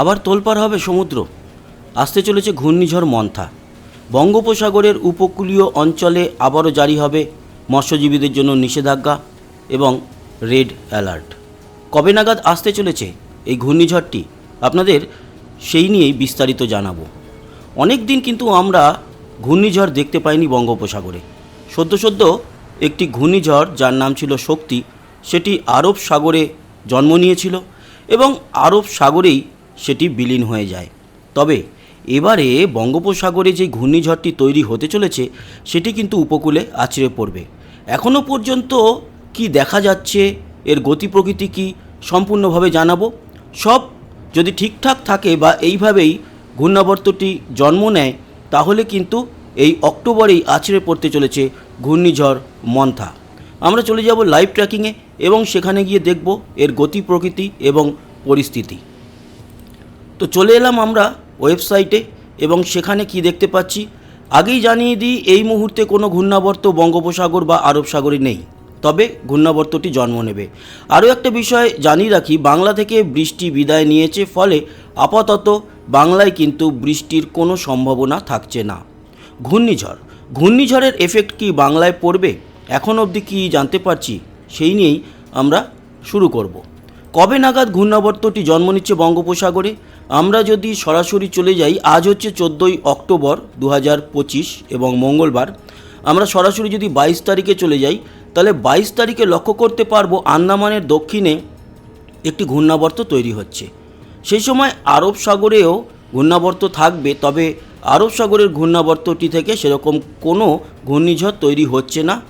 আবার তোলপাড় হবে সমুদ্র। আসতে চলেছে ঘূর্ণিঝড় মন্থা। বঙ্গোপসাগরের উপকূলীয় অঞ্চলে আবারও জারি হবে মৎস্যজীবীদের জন্য নিষেধাজ্ঞা এবং রেড অ্যালার্ট। কবে নাগাদ আসতে চলেছে এই ঘূর্ণিঝড়টি? আপনাদের সেই নিয়েই বিস্তারিত জানাব। অনেক দিন কিন্তু আমরা ঘূর্ণিঝড় দেখতে পাইনি বঙ্গোপসাগরে। সদ্য সদ্য একটি ঘূর্ণিঝড় যার নাম ছিল শক্তি, সেটি আরব সাগরে জন্ম নিয়েছিল এবং আরব সাগরেই সেটি বিলীন হয়ে যায়। তবে এবারে বঙ্গোপসাগরে যে ঘূর্ণিঝড়টি তৈরি হতে চলেছে, সেটি কিন্তু উপকূলে আছড়ে পড়বে। এখনও পর্যন্ত কি দেখা যাচ্ছে, এর গতি প্রকৃতি কি, সম্পূর্ণভাবে জানাব। সব যদি ঠিকঠাক থাকে বা এইভাবেই ঘূর্ণাবর্তটি জন্ম নেয়, তাহলে কিন্তু এই অক্টোবরেই আছড়ে পড়তে চলেছে ঘূর্ণিঝড় মন্থা। আমরা চলে যাব লাইভ ট্র্যাকিংয়ে এবং সেখানে গিয়ে দেখব এর গতি প্রকৃতি এবং পরিস্থিতি। তো চলে এলাম আমরা ওয়েবসাইটে এবং সেখানে কি দেখতে পাচ্ছি? আগেই জানিয়ে দিই, এই মুহূর্তে কোনো ঘূর্ণাবর্ত বঙ্গোপসাগর বা আরব সাগরে নেই। তবে ঘূর্ণাবর্তটি জন্ম নেবে। আরও একটা বিষয় জানিয়ে রাখি, বাংলা থেকে বৃষ্টি বিদায় নিয়েছে, ফলে আপাতত বাংলায় কিন্তু বৃষ্টির কোনো সম্ভাবনা থাকছে না। ঘূর্ণিঝড়। ঘূর্ণিঝড়ের এফেক্ট কি বাংলায় পড়বে? এখন অবধি কি জানতে পারছি, সেই নিয়েই আমরা শুরু করব। কবে নাগাদ ঘূর্ণাবর্তটি জন্ম নিচ্ছে বঙ্গোপসাগরে? আমরা যদি সরাসরি চলে যাই, আজ হচ্ছে চোদ্দোই অক্টোবর দু এবং মঙ্গলবার, আমরা সরাসরি যদি বাইশ তারিখে চলে যাই, তাহলে বাইশ তারিখে লক্ষ্য করতে পারব আন্দামানের দক্ষিণে একটি ঘূর্ণাবর্ত তৈরি হচ্ছে। সেই সময় আরব সাগরেও ঘূর্ণাবর্ত থাকবে, তবে আরব সাগরের ঘূর্ণাবর্তটি থেকে সেরকম কোনো ঘূর্ণিঝড় তৈরি হচ্ছে না,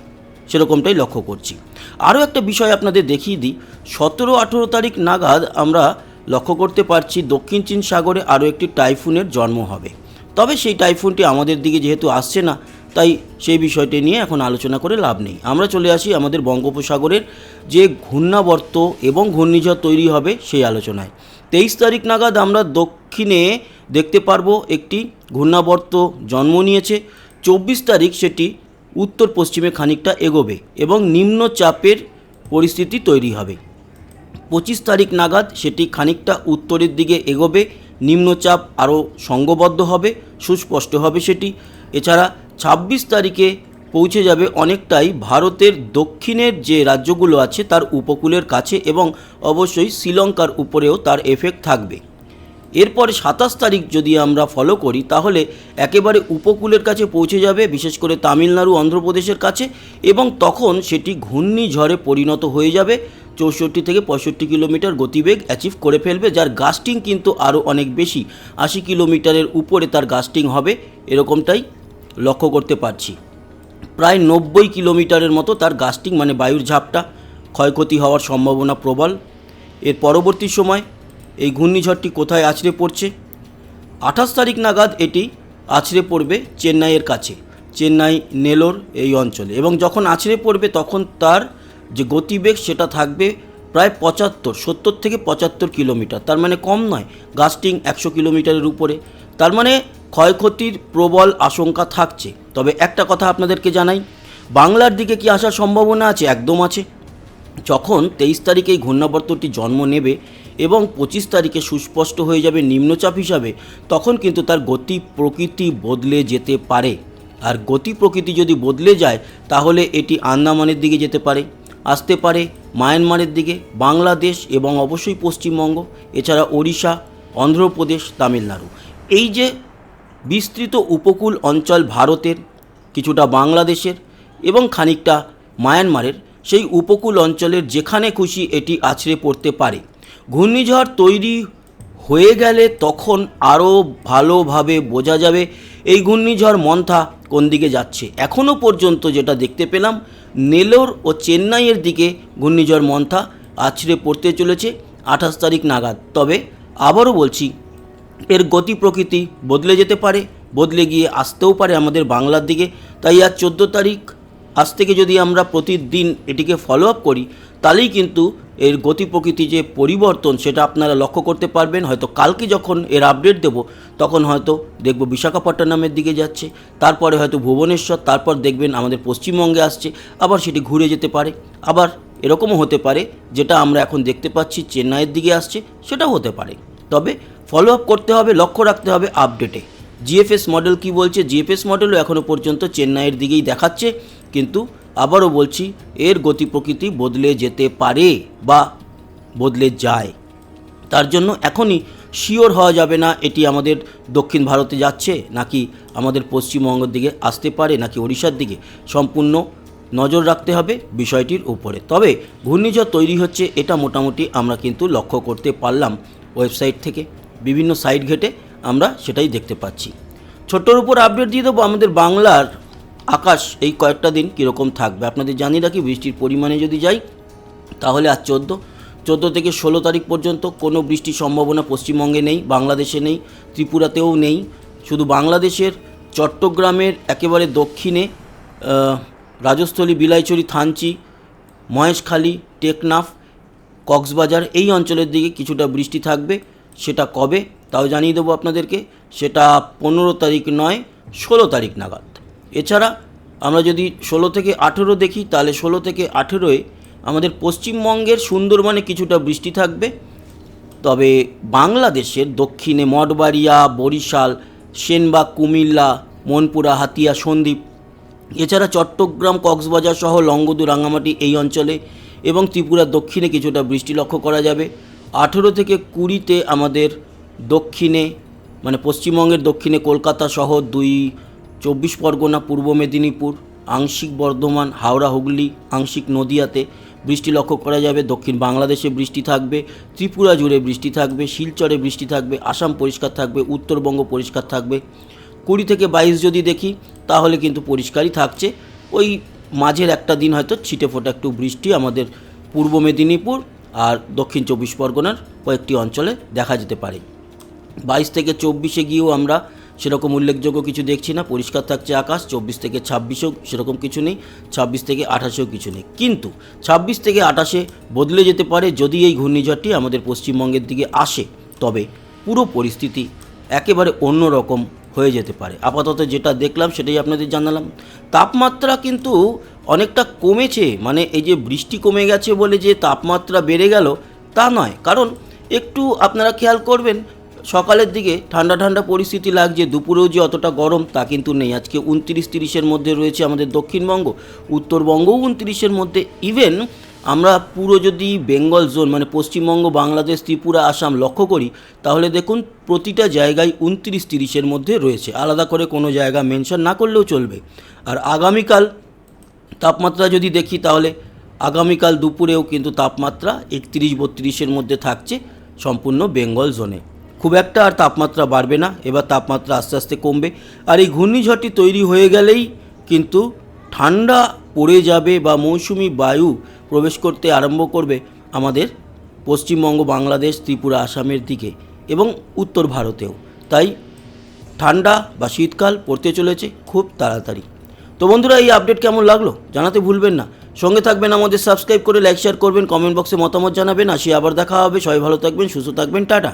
সেরকমটাই লক্ষ্য করছি। আরও একটা বিষয় আপনাদের দেখিয়ে দিই, সতেরো আঠেরো তারিখ নাগাদ আমরা লক্ষ্য করতে পারছি দক্ষিণ চীন সাগরে আরও একটি টাইফুনের জন্ম হবে। তবে সেই টাইফুনটি আমাদের দিকে যেহেতু আসছে না, তাই সেই বিষয়টি নিয়ে এখন আলোচনা করে লাভ নেই। আমরা চলে আসি আমাদের বঙ্গোপসাগরের যে ঘূর্ণাবর্ত এবং ঘূর্ণিঝড় তৈরি হবে সেই আলোচনায়। তেইশ তারিখ নাগাদ আমরা দক্ষিণে দেখতে পারব একটি ঘূর্ণাবর্ত জন্ম নিয়েছে। চব্বিশ তারিখ সেটি উত্তর পশ্চিমে খানিকটা এগোবে এবং নিম্নচাপের পরিস্থিতি তৈরি হবে। পঁচিশ তারিখ নাগাদ সেটি খানিকটা উত্তরের দিকে এগোবে, নিম্নচাপ আরও সঙ্গবদ্ধ হবে, সুস্পষ্ট হবে সেটি। এছাড়া ছাব্বিশ তারিখে পৌঁছে যাবে অনেকটাই ভারতের দক্ষিণের যে রাজ্যগুলো আছে তার উপকূলের কাছে এবং অবশ্যই শ্রীলঙ্কার উপরেও তার এফেক্ট থাকবে। এরপরে সাতাশ তারিখ যদি আমরা ফলো করি, তাহলে একেবারে উপকূলের কাছে পৌঁছে যাবে, বিশেষ করে তামিলনাড়ু, অন্ধ্রপ্রদেশের কাছে, এবং তখন সেটি ঘূর্ণিঝড়ে পরিণত হয়ে যাবে। চৌষট্টি থেকে পঁয়ষট্টি কিলোমিটার গতিবেগ অ্যাচিভ করে ফেলবে, যার গাস্টিং কিন্তু আরও অনেক বেশি। আশি কিলোমিটারের উপরে তার গাস্টিং হবে, এরকমটাই লক্ষ্য করতে পারছি। প্রায় নব্বই কিলোমিটারের মতো তার গাস্টিং মানে বায়ুর ঝাপটা, ক্ষয়ক্ষতি হওয়ার সম্ভাবনা প্রবল। এর পরবর্তী সময় এই ঘূর্ণিঝড়টি কোথায় আছড়ে পড়ছে? আঠাশ তারিখ নাগাদ এটি আছড়ে পড়বে চেন্নাইয়ের কাছে, চেন্নাই, নেলোর এই অঞ্চলে। এবং যখন আছড়ে পড়বে তখন তার যে গতিবেগ সেটা থাকবে প্রায় পঁচাত্তর, সত্তর থেকে পঁচাত্তর কিলোমিটার। তার মানে কম নয়, গাস্টিং একশো কিলোমিটারের উপরে। তার মানে ক্ষয়ক্ষতির প্রবল আশঙ্কা থাকছে। তবে একটা কথা আপনাদেরকে জানাই, বাংলার দিকে কি আসার সম্ভাবনা আছে? একদম আছে। যখন তেইশ তারিখে এই ঘূর্ণাবর্তটি জন্ম নেবে এবং পঁচিশ তারিখে সুস্পষ্ট হয়ে যাবে নিম্নচাপ হিসাবে, তখন কিন্তু তার গতি প্রকৃতি বদলে যেতে পারে। আর গতি প্রকৃতি যদি বদলে যায়, তাহলে এটি আন্দামানের দিকে যেতে পারে, আসতে পারে মায়ানমারের দিকে, বাংলাদেশ এবং অবশ্যই পশ্চিমবঙ্গ, এছাড়া ওড়িশা, অন্ধ্রপ্রদেশ, তামিলনাড়ু। এই যে বিস্তৃত উপকূল অঞ্চল ভারতের, কিছুটা বাংলাদেশের এবং খানিকটা মায়ানমারের, সেই উপকূল অঞ্চলের যেখানে খুশি এটি আছড়ে পড়তে পারে। ঘূর্ণিঝড় তৈরি হয়ে গেলে তখন আরও ভালোভাবে বোঝা যাবে এই ঘূর্ণিঝড় মন্থা কোন দিকে যাচ্ছে। এখনও পর্যন্ত যেটা দেখতে পেলাম, নেলোর ও চেন্নাইয়ের দিকে ঘূর্ণিঝড় মন্থা আছড়ে পড়তে চলেছে আঠাশ তারিখ নাগাদ। তবে আবারও বলছি, এর গতি প্রকৃতি বদলে যেতে পারে, বদলে গিয়ে আসতেও পারে আমাদের বাংলার দিকে। তাই আজ চোদ্দ তারিখ, আজ থেকে যদি আমরা প্রতিদিন এটিকে ফলো আপ করি, তাহলেই কিন্তু এর গতি প্রকৃতি যে পরিবর্তন সেটা আপনারা লক্ষ্য করতে পারবেন। হয়তো কালকে যখন এর আপডেট দেব, তখন হয়তো দেখব বিশাখাপট্টনমের দিকে যাচ্ছে, তারপরে হয়তো ভুবনেশ্বর, তারপর দেখবেন আমাদের পশ্চিমবঙ্গে আসছে, আবার সেটি ঘুরে যেতে পারে। আবার এরকমও হতে পারে, যেটা আমরা এখন দেখতে পাচ্ছি চেন্নাইয়ের দিকে আসছে, সেটাও হতে পারে। তবে ফলো আপ করতে হবে, লক্ষ্য রাখতে হবে আপডেটে জিএফএস মডেল কি বলছে? জিএফএস মডেলও এখনও পর্যন্ত চেন্নাইয়ের দিকেই দেখাচ্ছে, কিন্তু আবারও বলছি, এর গতি প্রকৃতি বদলে যেতে পারে বা বদলে যায়। তার জন্য এখনই শিওর হওয়া যাবে না এটি আমাদের দক্ষিণ ভারতে যাচ্ছে, নাকি আমাদের পশ্চিমবঙ্গের দিকে আসতে পারে, নাকি ওড়িশার দিকে। সম্পূর্ণ নজর রাখতে হবে বিষয়টির উপরে। তবে ঘূর্ণিঝড় তৈরি হচ্ছে, এটা মোটামুটি আমরা কিন্তু লক্ষ্য করতে পারলাম। ওয়েবসাইট থেকে বিভিন্ন সাইট ঘেটে আমরা সেটাই দেখতে পাচ্ছি। ছোট্টর উপর আপডেট দিয়ে দেবো, আমাদের বাংলার আকাশ এই কয়েকটা দিন কীরকম থাকবে? আপনাদের জানিয়ে রাখি, বৃষ্টির পরিমাণে যদি যাই, তাহলে আজ চোদ্দ। চোদ্দ থেকে ষোলো তারিখ পর্যন্ত কোনো বৃষ্টির সম্ভাবনা পশ্চিমবঙ্গে নেই, বাংলাদেশে নেই, ত্রিপুরাতেও নেই। শুধু বাংলাদেশের চট্টগ্রামের একেবারে দক্ষিণে রাজস্থলী বিলাইচুরি থানচি, মহেশখালী, টেকনাফ, কক্সবাজার এই অঞ্চলের দিকে কিছুটা বৃষ্টি থাকবে। সেটা কবে, তাও জানিয়ে দেবো আপনাদেরকে। সেটা পনেরো তারিখ নয়, ষোলো তারিখ নাগাদ। এছাড়া আমরা যদি ষোলো থেকে আঠেরো দেখি, তাহলে ষোলো থেকে আঠেরোয় আমাদের পশ্চিমবঙ্গের সুন্দরবনে কিছুটা বৃষ্টি থাকবে। তবে বাংলাদেশের দক্ষিণে মঠবাড়িয়া, বরিশাল সেনবাগ কুমিল্লা, মনপুরা, হাতিয়া, সন্দ্বীপ, এছাড়া চট্টগ্রাম, কক্সবাজার সহ লঙ্গদু রাঙামাটি এই অঞ্চলে এবং ত্রিপুরার দক্ষিণে কিছুটা বৃষ্টি লক্ষ্য করা যাবে। আঠেরো থেকে কুড়িতে আমাদের দক্ষিণে মানে পশ্চিমবঙ্গের দক্ষিণে কলকাতা সহ দুই চব্বিশ পরগনা, পূর্ব মেদিনীপুর, আংশিক বর্ধমান, হাওড়া, হুগলি, আংশিক নদিয়াতে বৃষ্টি লক্ষ্য করা যাবে। দক্ষিণ বাংলাদেশে বৃষ্টি থাকবে, ত্রিপুরা জুড়ে বৃষ্টি থাকবে, শিলচরে বৃষ্টি থাকবে, আসাম পরিষ্কার থাকবে, উত্তরবঙ্গ পরিষ্কার থাকবে। কুড়ি থেকে বাইশ যদি দেখি, তাহলে কিন্তু পরিষ্কারই থাকছে। ওই মাঝের একটা দিন হয়তো ছিটে ফোটা একটু বৃষ্টি আমাদের পূর্ব মেদিনীপুর আর দক্ষিণ চব্বিশ পরগনার কয়েকটি অঞ্চলে দেখা যেতে পারে। বাইশ থেকে চব্বিশে গিয়েও আমরা সেরকম উল্লেখযোগ্য কিছু দেখছি না। পরিষ্কার থাকছে আকাশ, চব্বিশ থেকে ছাব্বিশেও সেরকম কিছু নেই, ছাব্বিশ থেকে আঠাশেও কিছু নেই। কিন্তু ছাব্বিশ থেকে আঠাশে বদলে যেতে পারে যদি এই ঘূর্ণিঝড়টি আমাদের পশ্চিমবঙ্গের দিকে আসে। তবে পুরো পরিস্থিতি একেবারে অন্য রকম হয়ে যেতে পারে। আপাতত যেটা দেখলাম সেটাই আপনাদের জানালাম। তাপমাত্রা কিন্তু অনেকটা কমেছে মানে এই যে বৃষ্টি কমে গেছে বলে যে তাপমাত্রা বেড়ে গেল তা নয়। কারণ একটু আপনারা খেয়াল করবেন সকালের দিকে ঠান্ডা ঠান্ডা পরিস্থিতি লাগছে, দুপুরেও যে অতটা গরম তা কিন্তু নেই। আজকে উনত্রিশ তিরিশের মধ্যে রয়েছে আমাদের দক্ষিণবঙ্গ, উত্তরবঙ্গও উনত্রিশের মধ্যে। ইভেন আমরা পুরো যদি বেঙ্গল জোন মানে পশ্চিমবঙ্গ, বাংলাদেশ, ত্রিপুরা, আসাম লক্ষ্য করি, তাহলে দেখুন প্রতিটা জায়গায় উনত্রিশ তিরিশের মধ্যে রয়েছে। আলাদা করে কোনো জায়গা মেনশন না করলেও চলবে। আর আগামীকাল তাপমাত্রা যদি দেখি তাহলে আগামীকাল দুপুরেও কিন্তু তাপমাত্রা একত্রিশ বত্রিশের মধ্যে থাকছে সম্পূর্ণ বেঙ্গল জোনে। খুব একটা আর তাপমাত্রা বাড়বে না, এবার তাপমাত্রা আস্তে আস্তে কমবে। আর এই ঘূর্ণিঝড়টি তৈরি হয়ে গেলেই কিন্তু ঠান্ডা পড়ে যাবে বা মৌসুমি বায়ু প্রবেশ করতে আরম্ভ করবে আমাদের পশ্চিমবঙ্গ, বাংলাদেশ, ত্রিপুরা, আসামের দিকে এবং উত্তর ভারতেও। তাই ঠান্ডা বা শীতকাল পড়তে চলেছে খুব তাড়াতাড়ি। তো বন্ধুরা, এই আপডেট কেমন লাগল জানাতে ভুলবেন না। সঙ্গে থাকবেন আমাদের সাবস্ক্রাইব করে, লাইক, শেয়ার করবেন, কমেন্ট বক্সে মতামত জানাবেন। আসি আবার দেখা হবে। সবাই ভালো থাকবেন, সুস্থ থাকবেন, টাটা।